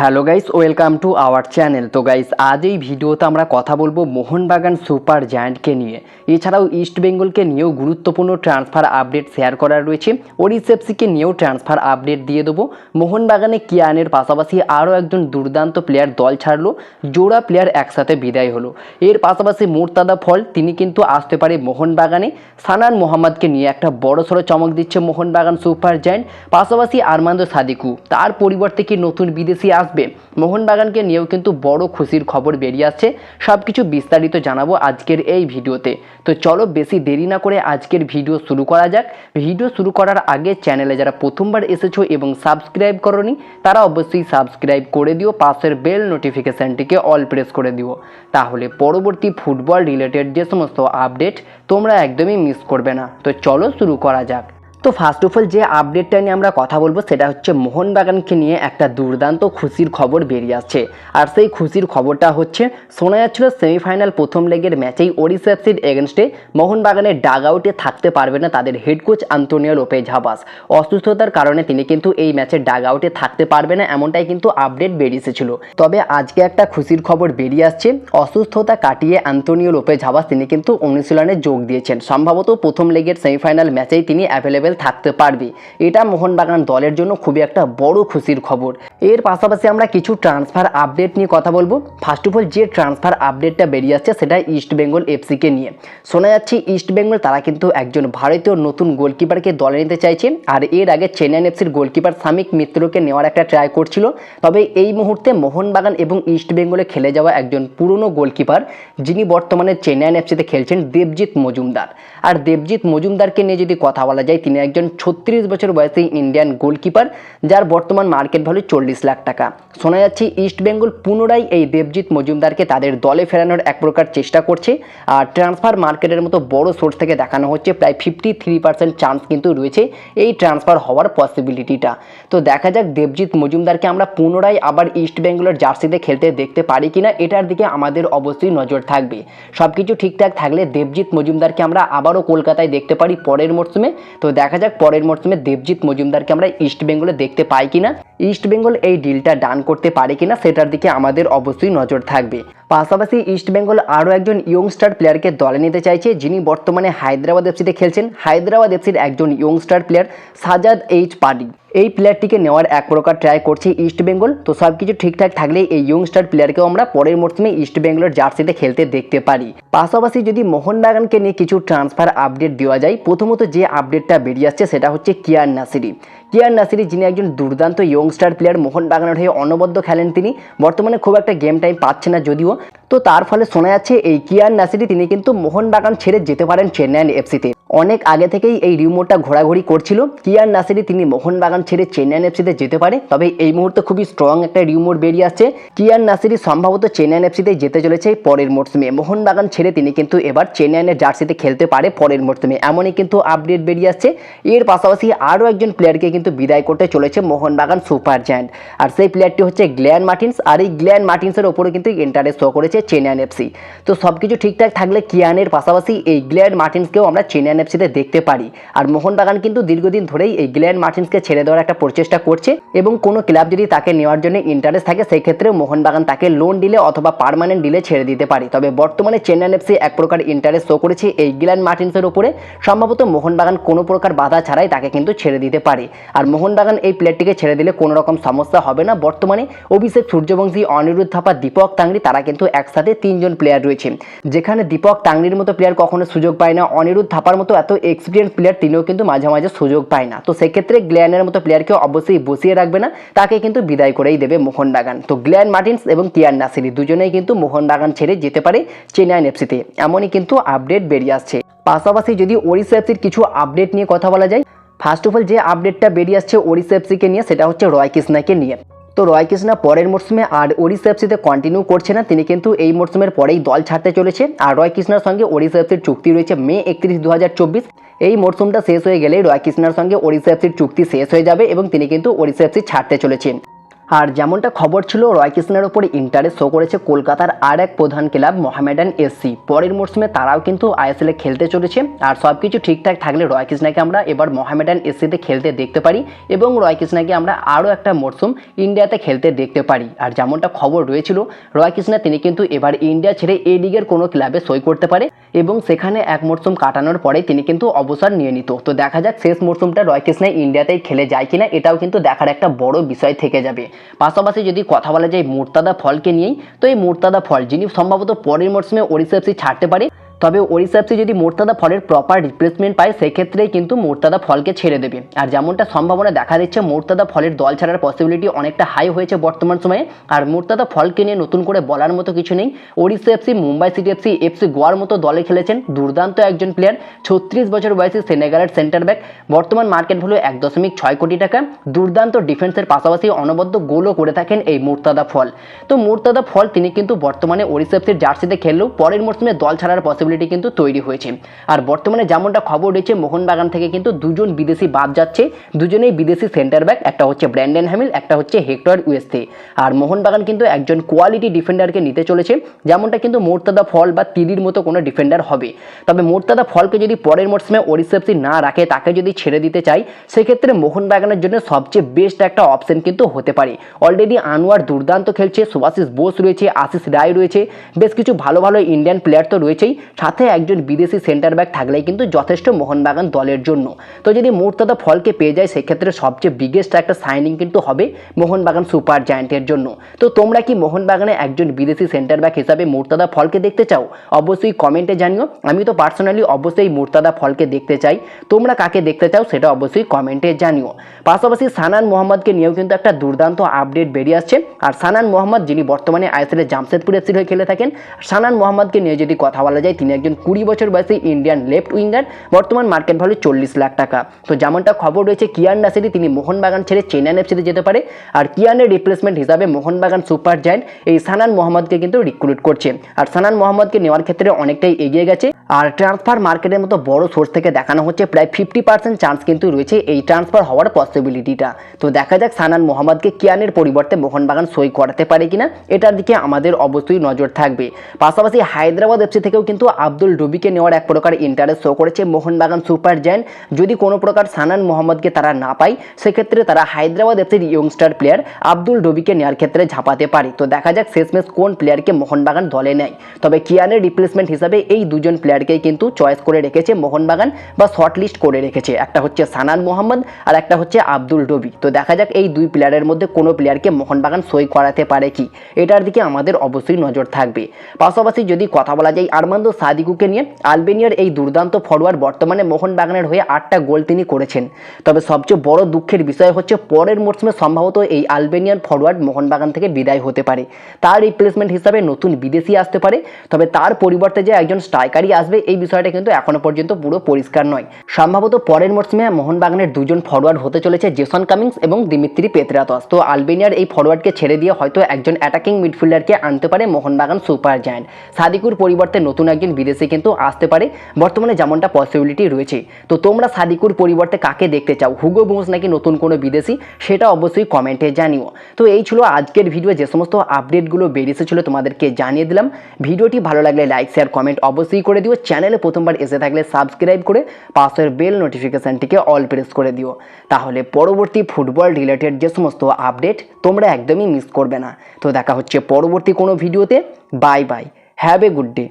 Hello guys welcome to our channel তো guys আজ এই ভিডিওতে আমরা কথা বলব মোহনবাগান সুপার জায়ান্টকে নিয়ে। এছাড়াও ইস্ট বেঙ্গলকে নিয়েও গুরুত্বপূর্ণ ট্রান্সফার আপডেট শেয়ার করা রয়েছে। ওডিসেপসিকে নিয়েও ট্রান্সফার আপডেট দিয়ে দেবো। মোহনবাগানে কিয়ানের পাশাপাশি আরও একজন দুর্দান্ত প্লেয়ার দল ছাড়লো। জোড়া প্লেয়ার একসাথে বিদায় হলো। এর পাশাপাশি মোর্তাদা ফল, তিনি কিন্তু আসতে পারে মোহনবাগানে। সানান মোহাম্মদকে নিয়ে একটা বড়সড় চমক দিচ্ছে মোহনবাগান সুপার জায়ান্ট। পাশাপাশি আরমান্দ সাদিকু। তার পরিবর্তে কি নতুন বিদেশি আসবে মোহনবাগানকে নিয়েও কিন্তু বড় খুশির খবর বেরিয়ে আসছে। সব কিছু বিস্তারিত জানাব আজকের এই ভিডিওতে। তো চলো বেশি দেরি না করে আজকের ভিডিও শুরু করা যাক। ভিডিও শুরু করার আগে চ্যানেলে যারা প্রথমবার এসেছ এবং সাবস্ক্রাইব করনি, তারা অবশ্যই সাবস্ক্রাইব করে দিও, পাশের বেল নোটিফিকেশানটিকে অল প্রেস করে দিও। তাহলে পরবর্তী ফুটবল রিলেটেড যে সমস্ত আপডেট তোমরা একদমই মিস করবে না। তো চলো শুরু করা যাক। তো ফার্স্ট অফ অল যে আপডেটটা নিয়ে আমরা কথা বলব, সেটা হচ্ছে মোহনবাগানকে নিয়ে একটা দুর্দান্ত খুশির খবর বেরিয়ে আসছে। আর সেই খুশির খবরটা হচ্ছে, শোনা যাচ্ছিল সেমিফাইনাল প্রথম লেগের ম্যাচেই ওড়িশা এফসির এগেনস্টে মোহনবাগানের ডাগ আউটে থাকতে পারবে না তাদের head coach Antonio Lopez Habas অসুস্থতার কারণে তিনি কিন্তু এই ম্যাচের ডাগ আউটে থাকতে পারবে না, এমনটাই কিন্তু আপডেট বেরিয়ে এসেছিল। তবে আজকে একটা খুশির খবর বেরিয়ে আসছে, অসুস্থতা কাটিয়ে আন্তোনিও লোপে ঝাবাস তিনি কিন্তু অনুশীলনে যোগ দিয়েছেন। সম্ভবত প্রথম লেগের সেমিফাইনাল ম্যাচেই তিনি অ্যাভেলেবেল থাকতে পারবে। এটা মোহনবাগান দলের জন্য খুবই একটা বড় খুশির খবর। এর পাশাপাশি আমরা কিছু ট্রান্সফার আপডেট নিয়ে কথা বলব। ফার্স্ট অফ অল যে ট্রান্সফার আপডেটটা বেরিয়ে আসছে, সেটা ইস্ট বেঙ্গল এফসিকে নিয়ে। শোনা যাচ্ছে ইস্ট বেঙ্গল তারা কিন্তু একজন ভারতীয় নতুন গোলকিপারকে দলে নিতে চাইছে। আর এর আগে চেন্নাইন এফসির গোলকিপার সামিক মিত্রকে নেওয়ার একটা ট্রাই করছিল। তবে এই মুহূর্তে মোহনবাগান এবং ইস্ট বেঙ্গলে খেলে যাওয়া একজন পুরনো গোলকিপার যিনি বর্তমানে চেন্নাইন এফসিতে খেলছেন দেবজিৎ মজুমদার। আর দেবজিৎ মজুমদারকে নিয়ে যদি কথা বলা যায়, তিনি একজন ছত্রিশ বছর বয়সী ইন্ডিয়ান গোলকিপার যার বর্তমান মার্কেট ভ্যালু চল্লিশ লাখ টাকা। শোনা যাচ্ছে, ইস্ট বেঙ্গল পুনরায় এই দেবজিৎ মজুমদারকে তাদের দলে ফেরানোর এক প্রকার চেষ্টা করছে। আর ট্রান্সফার মার্কেটের মতো বড় সোর্স থেকে দেখানো হচ্ছে, প্রায় ফিফটি থ্রি পার্সেন্ট চান্স কিন্তু রয়েছে এই ট্রান্সফার হওয়ার পসিবিলিটিটা তো দেখা যাক দেবজিৎ মজুমদারকে আমরা পুনরায় আবার ইস্ট বেঙ্গলের জার্সিতে খেলতে দেখতে পারি কিনা, এটার দিকে আমাদের অবশ্যই নজর থাকবে। সব কিছু ঠিকঠাক থাকলে দেবজিৎ মজুমদারকে আমরা আবারও কলকাতায় দেখতে পারি পরের মরশুমে তো দেখা যাক পরের মরশুমে দেবজিৎ মজুমদারকে আমরা ইস্ট বেঙ্গলে দেখতে পাই কিনা। ইস্ট বেঙ্গল এই ডিলটা ডান করতে পারে কিনা সেটার দিকে আমাদের অবশ্যই নজর থাকবে। পাশাপাশি ইস্ট বেঙ্গল আরও একজন ইয়ংস্টার প্লেয়ারকে দলে নিতে চাইছে, যিনি বর্তমানে হায়দ্রাবাদ এফসিতে খেলছেন। হায়দ্রাবাদ এফসির একজন youngster player Sajad H Parray এই প্লেয়ারটিকে নেওয়ার এক প্রকার ট্রাই করছে ইস্ট বেঙ্গল তো সব কিছু ঠিকঠাক থাকলে এই ইয়ংস্টার প্লেয়ারকেও আমরা পরের মরশুমে ইস্ট বেঙ্গলের জার্সিতে খেলতে দেখতে পারি। পাশাপাশি যদি মোহনবাগানকে নিয়ে কিছু ট্রান্সফার আপডেট দেওয়া যায়, প্রথমত যে আপডেটটা বেরিয়ে আসছে সেটা হচ্ছে কিয়ার নাসিরি কিয়ার নাসিরি, যিনি একজন দুর্দান্ত ইয়ংস্টার প্লেয়ার মোহনবাগানের হয়ে অনবদ্য খেলেন তিনি। বর্তমানে খুব একটা গেম টাইম পাচ্ছে না যদিও। তো তার ফলে শোনা যাচ্ছে, এই কিয়ার নাসিরি, তিনি কিন্তু মোহনবাগান ছেড়ে যেতে পারেন চেন্নাইন এফসিতে। অনেক আগে থেকেই এই রিউমোরটা ঘোরাঘুরি করছিল কিয়ার নাসিরি, তিনি মোহনবাগান ছেড়ে চেন্নাইন এফসিতে যেতে পারে। তবে এই মুহূর্তে খুবই স্ট্রং একটা রিউমোর বেরিয়ে আসছে কিয়ার নাসিরি সম্ভবত চেন্নাইন এফসিতে যেতে চলেছে পরের মরশুমে মোহনবাগান ছেড়ে তিনি কিন্তু এবার চেন্নাইনের জার্সিতে খেলতে পারে পরের মরশুমে এমনই কিন্তু আপডেট বেরিয়ে আসছে। এর পাশাপাশি আরও একজন প্লেয়ারকে কিন্তু বিদায় করতে চলেছে মোহনবাগান সুপার জায়ান্ট। আর সেই প্লেয়ারটি হচ্ছে গ্ল্যান মার্টিন্স, আর এই গ্ল্যান মার্টিন্সের ওপরে কিন্তু ইন্টারেস্ট শো করেছে চেন্নাইন এফসি। তো সব কিছু ঠিকঠাক থাকলে কিয়ানের পাশাপাশি এই গ্ল্যান মার্টিন্সকেও আমরা চেন্নাইন এফসিতে দেখতে পারি। আর মোহনবাগান কিন্তু দীর্ঘদিন ধরেই এই গ্ল্যান মার্টিন্সকে ছেড়ে দেওয়ার একটা প্রচেষ্টা করছে এবং কোনো ক্লাব যদি তাকে নেওয়ার জন্য ইন্টারেস্ট থাকে সেই ক্ষেত্রে মোহনবাগান তাকে লোন ডিলে অথবা পার্মানেন্ট ডিলে ছেড়ে দিতে পারে। তবে বর্তমানে চেন্নাইন এফসি এক প্রকার ইন্টারেস্ট শো করেছে এই গ্ল্যান মার্টিন্সের উপরে সম্ভবত মোহনবাগান কোনো প্রকার বাধা ছাড়াই তাকে কিন্তু ছেড়ে দিতে পারে। আর মোহনবাগান এই প্লেয়ারটিকে ছেড়ে দিলে কোনো রকম সমস্যা হবে না। বর্তমানে অভিষেক সূর্যবংশী, অনিরুদ্ধ থাপা দীপক তাংরি তারা কিন্তু একসাথে তিনজন প্লেয়ার রয়েছে। যেখানে দীপক টাংরির মতো প্লেয়ার কখনো সুযোগ পায় না, অনিরুদ্ধ থাপার মতো এত এক্সপিরিয়েন্স প্লেয়ার তিনিও কিন্তু মাঝে মাঝে সুযোগ পায় না। তো সেক্ষেত্রে গ্ল্যানের মতো প্লেয়ারকে অবশ্যই বসিয়ে রাখবে না, তাকে কিন্তু বিদায় করেই দেবে মোহনবাগান তো গ্ল্যান মার্টিন্স এবং টিয়ার নাসিরি দুজনেই কিন্তু মোহনবাগান ছেড়ে যেতে পারে চেন্নাইন এফসিতে। এমনই কিন্তু আপডেট বেরিয়ে আসছে। পাশাপাশি যদি ওড়িশা এফসির কিছু আপডেট নিয়ে কথা বলা যায় ফার্স্ট অফ অল যে আপডেটটা বেরিয়ে আসছে ওড়িশা এফসিকে নিয়ে, সেটা হচ্ছে রয় কৃষ্ণাকে নিয়ে। তো রয় কৃষ্ণা পরের মরশুমে আর ওড়িশা এফসিতে কন্টিনিউ করছে না, তিনি কিন্তু এই মরশুমের পরেই দল ছাড়তে চলেছে। আর রয় কৃষ্ণার সঙ্গে ওড়িশা এফসির চুক্তি রয়েছে মে একত্রিশ দু এই মরশুমটা শেষ হয়ে গেলে রয় কৃষ্ণার সঙ্গে ওড়িশা এফসির চুক্তি শেষ হয়ে যাবে এবং তিনি কিন্তু ওড়িশা এফসি ছাড়তে চলেছেন। আর যেমনটা খবর ছিল, রয় কৃষ্ণের ওপর ইন্টারেস্ট শো করেছে কলকাতার আর এক প্রধান ক্লাব মোহামেডান এসসি পরের মরশুমে তারাও কিন্তু আইএসএলে খেলতে চলেছে আর সব কিছু ঠিকঠাক থাকলে রয় কৃষ্ণাকে আমরা এবার মোহামেডান এসসিতে খেলতে দেখতে পারি এবং রয় কৃষ্ণাকে আমরা আরও একটা মরশুম ইন্ডিয়াতে খেলতে দেখতে পারি। আর যেমনটা খবর রয়েছিল, রয় কৃষ্ণা তিনি কিন্তু এবার ইন্ডিয়া ছেড়ে এ লিগের কোনো ক্লাবে সই করতে পারে এবং সেখানে এক মরশুম কাটানোর পরে তিনি কিন্তু অবসর নিয়ে নিত। তো দেখা যাক শেষ মরশুমটা রয় কৃষ্ণা ইন্ডিয়াতেই খেলে যায় কিনা, এটাও কিন্তু দেখার একটা বড় বিষয় থেকে যাবে। পাশাপাশি যদি কথা বলা যায় মুর্তাদা ফলকে নিয়েই, তো এই মুর্তাদা ফল, যিনি সম্ভবত পরের মরশুমে ওড়িশা এফসি ছাড়তে পারে তবে এফসি যদি মোর্তাদা ফলের প্রপার রিপ্লেসমেন্ট পায়, সেক্ষেত্রেই কিন্তু মোর্তাদা ফলকে ছেড়ে দেবে। আর যেমনটা সম্ভাবনা দেখা দিচ্ছে, মোর্তাদা ফলের দল ছাড়ার পসিবিলিটি অনেকটা হাই হয়েছে বর্তমান সময়ে। আর মোর্তাদা ফলকে নিয়ে নতুন করে বলার মতো কিছু নেই। Odisha FC Mumbai City FC FC গোয়ার মতো দলে খেলেছেন দুর্দান্ত একজন প্লেয়ার ছত্রিশ বছর বয়সী সেনেগালের সেন্টার ব্যাক বর্তমান মার্কেট ভ্যালু এক দশমিক ছয় কোটি টাকা। দুর্দান্ত ডিফেন্সের পাশাপাশি অনবদ্য গোলও করে থাকেন এই মুর্তাদা ফল। তো মুর্তাদা ফল তিনি কিন্তু বর্তমানে ওড়িশা এফসির জার্সিতে খেললেও পরের মরশুমে দল ছাড়ার পসিবিলিটি কিন্তু তৈরি হয়েছে। আর বর্তমানে যেমনটা খবর রয়েছে, মোহনবাগান থেকে কিন্তু দুজন বিদেশি বাদ যাচ্ছে। দুজনেই বিদেশি সেন্টার ব্যাক একটা হচ্ছে ব্র্যান্ডেন হ্যামিল একটা হচ্ছে হেক্টর ইউএসতে আর মোহনবাগান কিন্তু একজন কোয়ালিটি ডিফেন্ডারকে নিতে চলেছে, যেমনটা কিন্তু মোর্তাদা ফল বা তিরির মতো কোনো ডিফেন্ডার হবে। তবে মোর্তাদা ফলকে যদি পরের মরশুমে ওড়িশাপসি না রাখে, তাকে যদি ছেড়ে দিতে চাই সেক্ষেত্রে মোহনবাগানের জন্য সবচেয়ে বেস্ট একটা অপশন কিন্তু হতে পারে। অলরেডি আনোয়ার দুর্দান্ত খেলছে সুভাশিস বোস রয়েছে, আশিস রায় রয়েছে, বেশ কিছু ভালো ভালো ইন্ডিয়ান প্লেয়ার তো রয়েছেই। সাথে একজন বিদেশি সেন্টার ব্যাক থাকলেই কিন্তু যথেষ্ট মোহনবাগান দলের জন্য। তো যদি মুহূর্তটা ফলকে পেয়ে যায়, সেক্ষেত্রে সবচেয়ে বিগেস্ট একটা সাইনিং কিন্তু হবে মোহনবাগান সুপার জায়ান্টের জন্য। তো তোমরা কি মোহনবাগানে একজন বিদেশি সেন্টার ব্যাক হিসাবে মুর্তাদা ফলকে দেখতে চাও? অবশ্যই কমেন্টে জানিও। আমি তো পার্সোনালি অবশ্যই মুর্তাদা ফলকে দেখতে চাই। তোমরা কাকে দেখতে চাও সেটা অবশ্যই কমেন্টে জানিও। পাশাপাশি সানান মোহাম্মদকে নিয়েও কিন্তু একটা দুর্দান্ত আপডেট বেরিয়ে আসছে। আর সানান মোহাম্মদ যিনি বর্তমানে আইএসএল জামশেদপুর এফসির হয়ে খেলে থাকেন, সানান মোহাম্মদকে নিয়ে যদি কথা বলা যায়, তিনি একজন কুড়ি বছর বয়সী ইন্ডিয়ান লেফট উইঙ্গার বর্তমান মার্কেট ভ্যালু চল্লিশ লাখ টাকা। তো যেমনটা খবর রয়েছে, কিয়ান নাসিরি তিনি মোহনবাগান ছেড়ে চেন্নাই এফসিতে যেতে পারে, আর কিয়ানের রিপ্লেসমেন্ট হিসাবে মোহনবাগান সুপার জায়েন্ট এই সানান মোহাম্মদকে কিন্তু রিক্রুট করছে। আর সানান মোহাম্মদকে নেওয়ার ক্ষেত্রে অনেকটাই এগিয়ে গেছে, আর ট্রান্সফার মার্কেটের মতো বড় সোর্স থেকে দেখানো হচ্ছে, প্রায় ফিফটি পার্সেন্ট চান্স কিন্তু রয়েছে এই ট্রান্সফার হওয়ার পসিবিলিটিটা তো দেখা যাক সানান মোহাম্মদকে কিয়ানের পরিবর্তে মোহনবাগান সই করাতে পারে কিনা, এটার দিকে আমাদের অবশ্যই নজর থাকবে। পাশাপাশি হায়দ্রাবাদ এফসি থেকেও কিন্তু আব্দুল ডুবিকে নেওয়ার এক প্রকার ইন্টারেস্ট শো করেছে মোহনবাগান সুপার জায়ান্ট। যদি কোনো প্রকার সানান মোহাম্মদকে তারা না পায়, সেক্ষেত্রে তারা হায়দ্রাবাদ এফসির ইয়ংস্টার প্লেয়ার আব্দুল ডবিকে নেওয়ার ক্ষেত্রে ঝাঁপাতে পারে। তো দেখা যাক শেষমেশ কোন প্লেয়ারকে মোহনবাগান দলে নেয়। তবে কিয়ানের রিপ্লেসমেন্ট হিসাবে এই দুজন প্লেয়ারকেই কিন্তু চয়েস করে রেখেছে মোহনবাগান বা শর্ট লিস্ট করে রেখেছে। একটা হচ্ছে সানান মোহাম্মদ আর একটা হচ্ছে আব্দুল ডবি। তো দেখা যাক এই দুই প্লেয়ারের মধ্যে কোনো প্লেয়ারকে মোহনবাগান সই করাতে পারে কি? এটার দিকে আমাদের অবশ্যই নজর থাকবে। পাশাপাশি যদি কথা বলা যায় আরমান্দো সাদিকুকে নিয়ে আলবেনিয়ার এই দুর্দান্ত ফরওয়ার্ড বর্তমানে মোহনবাগানের হয়ে আটটা গোল তিনি করেছেন। তবে সবচেয়ে বড় দুঃখের বিষয় হচ্ছে পরের মরশুমে সম্ভবত এই আলবেনিয়ান ফরওয়ার্ড মোহনবাগান থেকে বিদায় হতে পারে। তার রিপ্লেসমেন্ট হিসাবে নতুন বিদেশি আসতে পারে, তবে তার পরিবর্তে যে একজন স্ট্রাইকারই আসবে, এই বিষয়টা কিন্তু এখনও পর্যন্ত পুরো পরিষ্কার নয়। সম্ভবত পরের মরশুমে মোহনবাগানের দুজন ফরওয়ার্ড হতে চলেছে জেসন কামিংস এবং দিমিত্রি পেত্রাতস। তো আলবেনিয়ার এই ফরওয়ার্ডকে ছেড়ে দিয়ে হয়তো একজন অ্যাটাকিং মিডফিল্ডারকে আনতে পারে মোহনবাগান সুপার জায়ান্ট। সাদিকুর পরিবর্তে নতুন একজন বিদেশি কিন্তু আসতে পারে। বর্তমানে যেমনটা পসিবিলিটি রয়েছে। তো তোমরা সাদিকুর পরিবর্তে কাকে দেখতে চাও? হুগো বোস নাকি নতুন কোনো বিদেশি? সেটা অবশ্যই কমেন্টে জানিও। তো এই ছিল আজকের ভিডিও যে সমস্ত আপডেটগুলো বেরিয়েছিল তোমাদেরকে জানিয়ে দিলাম। ভিডিওটি ভালো লাগলে লাইক শেয়ার কমেন্ট অবশ্যই করে দিও। চ্যানেলে প্রথমবার এসে থাকলে সাবস্ক্রাইব করে পাশের বেল নোটিফিকেশানটিকে অল প্রেস করে দিও। তাহলে পরবর্তী ফুটবল রিলেটেড যে সমস্ত আপডেট তোমরা একদমই মিস করবে না। তো দেখা হচ্ছে পরবর্তী কোনো ভিডিওতে bye bye have a good day